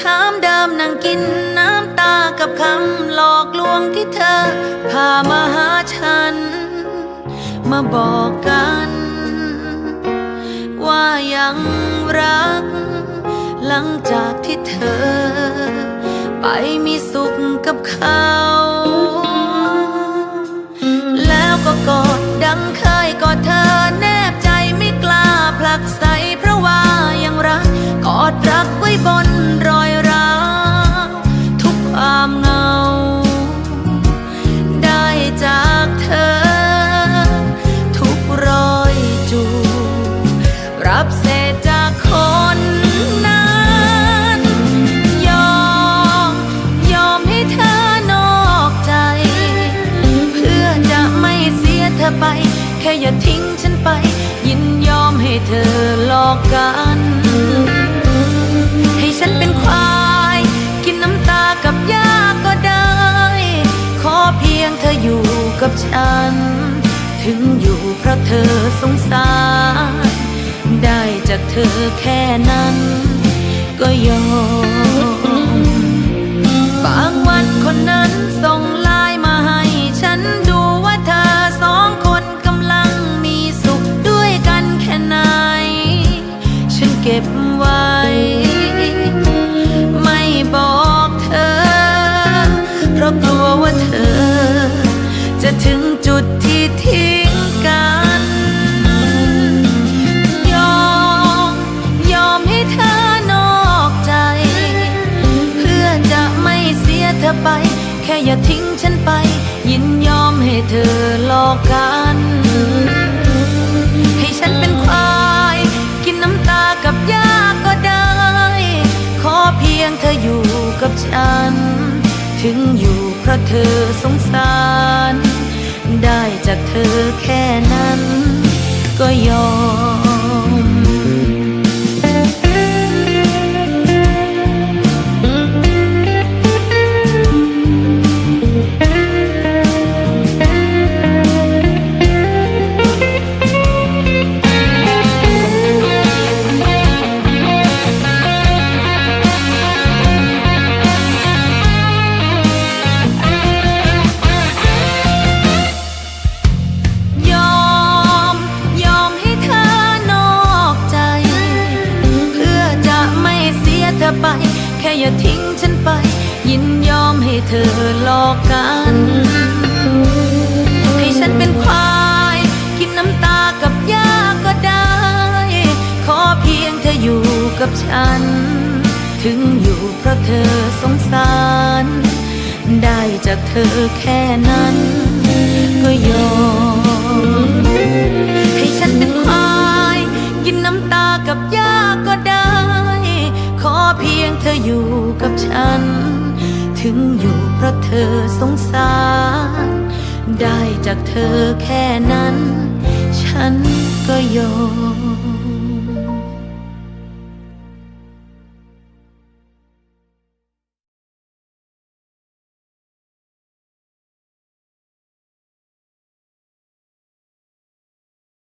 ถามเดิมนั่งกินน้ำตากับคำหลอกลวงที่เธอ พามาหาฉัน มาบอกกัน ว่ายังรัก หลังจากที่เธอ ไปมีสุขกับเขา อกกัน ให้ฉันเป็นควาย กินน้ำตากับยาก็ได้ ขอเพียงเธออยู่กับฉัน ถึงอยู่เพราะเธอสงสาร ได้จากเธอแค่นั้น ก็ยอม อไป แค่อย่าทิ้งฉันไป ยินยอมให้เธอหลอกกัน ให้ฉันเป็นควาย กินน้ำตากับยาก็ได้ ขอเพียงเธออยู่กับฉัน ถึงอยู่เพราะเธอสงสาร ได้จากเธอแค่นั้น ก็ยอม แค่อย่าทิ้งฉันไป ยินยอมให้เธอหลอกกัน ให้ฉันเป็นควายกินน้ำตากับยาก็ได้ ขอเพียงเธออยู่กับฉัน ถึงอยู่เพราะเธอสงสาร ได้จากเธอแค่นั้น ก็ยอม กับฉันถึงอยู่เพราะเธอสงสาร ได้จากเธอแค่นั้น ฉันก็ยอม